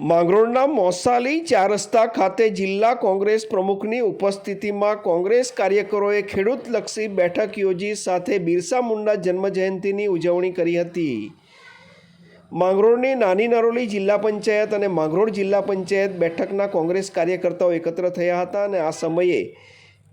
માંગરોળના મોસાલી ચાર રસ્તા ખાતે જિલ્લા કોંગ્રેસ પ્રમુખની ઉપસ્થિતિમાં કોંગ્રેસ કાર્યકરોએ ખેડૂતલક્ષી બેઠક યોજી સાથે બિરસા મુંડા જન્મજયંતિની ઉજવણી કરી હતી. માંગરોળની નાની નરોલી જિલ્લા પંચાયત અને માંગરોળ જિલ્લા પંચાયત બેઠકના કોંગ્રેસ કાર્યકર્તાઓ એકત્ર થયા હતા અને આ સમયે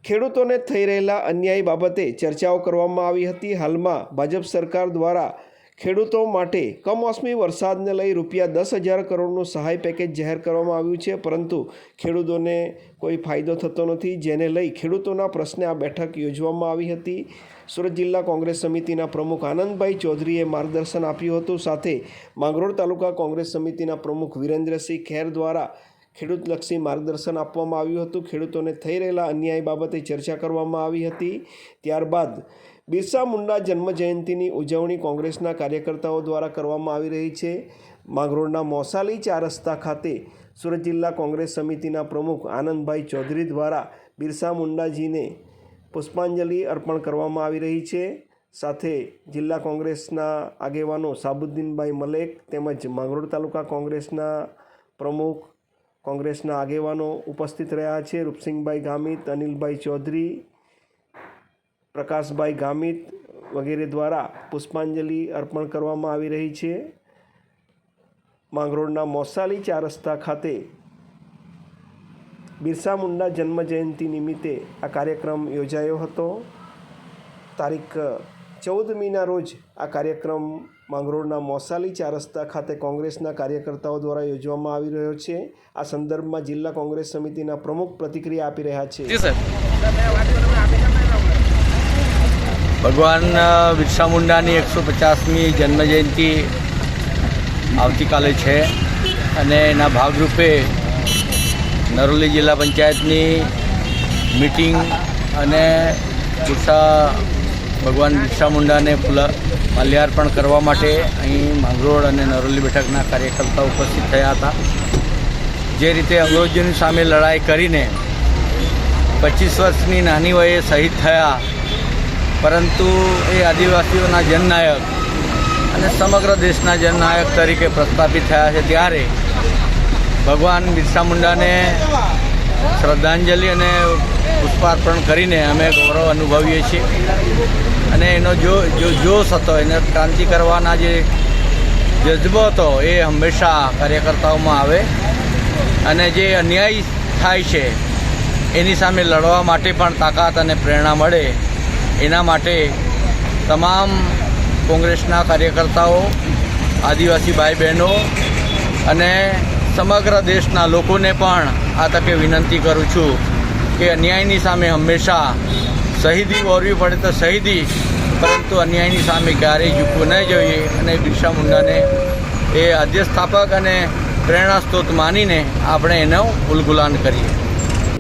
ખેડૂતોને થઈ રહેલા અન્યાય બાબતે ચર્ચાઓ કરવામાં આવી હતી. હાલમાં ભાજપ સરકાર દ્વારા ખેડૂતો માટે કમોસમી વરસાદને લઈ રૂપિયા દસ હજાર કરોડનું સહાય પેકેજ જાહેર કરવામાં આવ્યું છે, પરંતુ ખેડૂતોને કોઈ ફાયદો થતો નથી, જેને લઈ ખેડૂતોના પ્રશ્ને આ બેઠક યોજવામાં આવી હતી. સુરત જિલ્લા કોંગ્રેસ સમિતિના પ્રમુખ આનંદભાઈ ચૌધરીએ માર્ગદર્શન આપ્યું હતું. સાથે માંગરોળ તાલુકા કોંગ્રેસ સમિતિના પ્રમુખ વિરેન્દ્રસિંહ ખેર દ્વારા ખેડૂતલક્ષી માર્ગદર્શન આપવામાં આવ્યું હતું. ખેડૂતોને થઈ રહેલા અન્યાય બાબતે ચર્ચા કરવામાં આવી હતી. ત્યારબાદ બિરસા મુંડા જન્મજયંતિની ઉજવણી કોંગ્રેસના કાર્યકર્તાઓ દ્વારા કરવામાં આવી રહી છે. માંગરોળના મોસાલી ચાર રસ્તા ખાતે સુરત જિલ્લા કોંગ્રેસ સમિતિના પ્રમુખ આનંદભાઈ ચૌધરી દ્વારા બિરસા મુંડાજીને પુષ્પાંજલિ અર્પણ કરવામાં આવી રહી છે. સાથે જિલ્લા કોંગ્રેસના આગેવાનો સાબુદ્દીનભાઈ મલેક તેમજ માંગરોળ તાલુકા કોંગ્રેસના પ્રમુખ કોંગ્રેસના આગેવાનો ઉપસ્થિત રહ્યા છે. રૂપસિંહભાઈ ગામિત, અનિલભાઈ ચૌધરી, પ્રકાશભાઈ ગામિત વગેરે દ્વારા પુષ્પાંજલિ અર્પણ કરવામાં આવી રહી છે. માંગરોળના મોસાલી ચાર રસ્તા ખાતે બિરસા મુંડા જન્મજયંતિ નિમિત્તે આ કાર્યક્રમ યોજાયો હતો. તારીખ ચૌદમીના રોજ આ કાર્યક્રમ માંગરોળના મોસાલી ચાર રસ્તા ખાતે કોંગ્રેસના કાર્યકર્તાઓ દ્વારા યોજવામાં આવી રહ્યો છે. આ સંદર્ભમાં જિલ્લા કોંગ્રેસ સમિતિના પ્રમુખ પ્રતિક્રિયા આપી રહ્યા છે. સર ભગવાન બિરસા મુંડાની એકસો પચાસમી જન્મજયંતિ આવતીકાલે છે અને એના ભાગરૂપે નરોલી જિલ્લા પંચાયતની મિટિંગ અને બિરસા ભગવાન બિરસા મુંડાને ફૂલ માલ્યાર્પણ કરવા માટે અહીં માંગરોળ અને નરોલી બેઠકના કાર્યકર્તાઓ ઉપસ્થિત થયા હતા. જે રીતે અંગ્રેજોની સામે લડાઈ કરીને પચીસ વર્ષની નાની વયે શહીદ થયા, પરંતુ એ આદિવાસીઓના જનનાયક અને સમગ્ર દેશના જનનાયક તરીકે પ્રસ્થાપિત થયા છે. ત્યારે ભગવાન બિરસા મુંડાને શ્રદ્ધાંજલિ અને પુષ્પાર્પણ કરીને અમે ગૌરવ અનુભવીએ છીએ. અને એનો જો જોશ હતો એને ક્રાંતિ કરવાના જે જજ્બો હતો એ હંમેશા કાર્યકર્તાઓમાં આવે. અને જે અન્યાય થાય છે, એની સામે લડવા માટે પણ તાકાત અને પ્રેરણા મળે. એના માટે તમામ કોંગ્રેસના કાર્યકર્તાઓ, આદિવાસી ભાઈ બહેનો અને સમગ્ર દેશના લોકોને પણ આ તકે વિનંતી કરું છું કે અન્યાયની સામે હંમેશા શહીદી વોરવી પડે તો શહીદી, પરંતુ અન્યાયની સામે ક્યારેય ઝૂકવું ન જોઈએ. અને બિરસા મુંડાને એ અધ્યસ્થાપક અને પ્રેરણા સ્ત્રોત માનીને આપણે એનો ઉલગુલાન કરીએ.